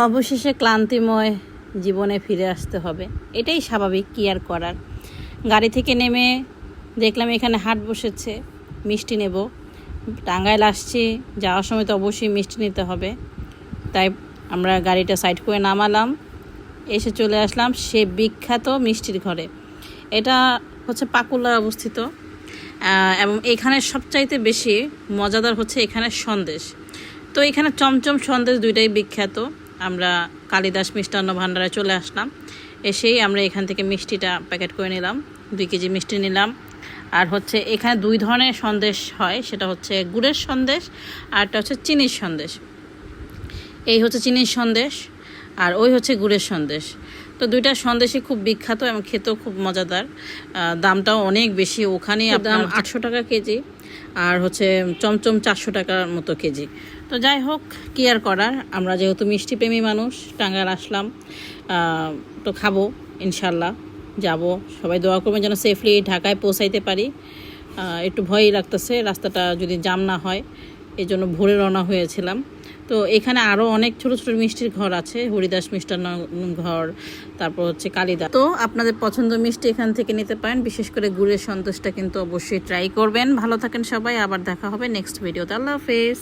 অবশেষে ক্লান্তিময় জীবনে ফিরে আসতে হবে। এটাই স্বাভাবিক কি আর করার। গাড়ি থেকে নেমে দেখলাম এখানে হাট বসেছে, মিষ্টি নেব। টাঙ্গাইল আসছি, যাওয়ার সময় তো অবশ্যই মিষ্টি নিতে হবে। তাই আমরা গাড়িটা সাইড করে নামালাম, এসে চলে আসলাম সে বিখ্যাত মিষ্টির ঘরে। এটা হচ্ছে পাকুলার অবস্থিত এবং এখানে সবচাইতে বেশি মজাদার হচ্ছে এখানে সন্দেশ। তো এখানে চমচম সন্দেশ দুইটাই বিখ্যাত। আমরা কালিদাস মিষ্টান্ন ভাণ্ডারে চলে আসলাম। এসেই আমরা এখান থেকে মিষ্টিটা প্যাকেট করে নিলাম। দুই কেজি মিষ্টি নিলাম। আর হচ্ছে এখানে দুই ধরনের সন্দেশ হয়। সেটা হচ্ছে গুড়ের সন্দেশ আর একটা হচ্ছে চিনির সন্দেশ। এই হচ্ছে চিনির সন্দেশ আর ওই হচ্ছে গুড়ের সন্দেশ। তো দুইটা সন্দেশই খুব বিখ্যাত এবং খেতেও খুব মজাদার। দামটাও অনেক বেশি। ওখানে দাম আটশো টাকা কেজি। আর হচ্ছে চমচম চারশো টাকার মতো কেজি। তো যাই হোক, কী আর করার? আমরা যেহেতু মিষ্টি প্রেমী মানুষ, টাঙ্গাইল আসলাম তো খাব, ইনশাল্লাহ যাব। সবাই দোয়া করবেন যেন সেফলি ঢাকায় পৌঁছাইতে পারি। একটু ভয়ই লাগতেছে, রাস্তাটা যদি জাম না হয় এই জন্য ভোরে রওনা হয়েছিলাম। তো এখানে আরও অনেক ছোট ছোট মিষ্টির ঘর আছে, হরিদাস মিষ্টান্ন ঘর, তারপর হচ্ছে কালিদা। তো আপনাদের পছন্দ মিষ্টি এখান থেকে নিতে পারেন, বিশেষ করে গুড়ের সন্তোষটা কিন্তু অবশ্যই ট্রাই করবেন। ভালো থাকেন সবাই, আবার দেখা হবে নেক্সট ভিডিওতে আল্লাহ হাফেজ।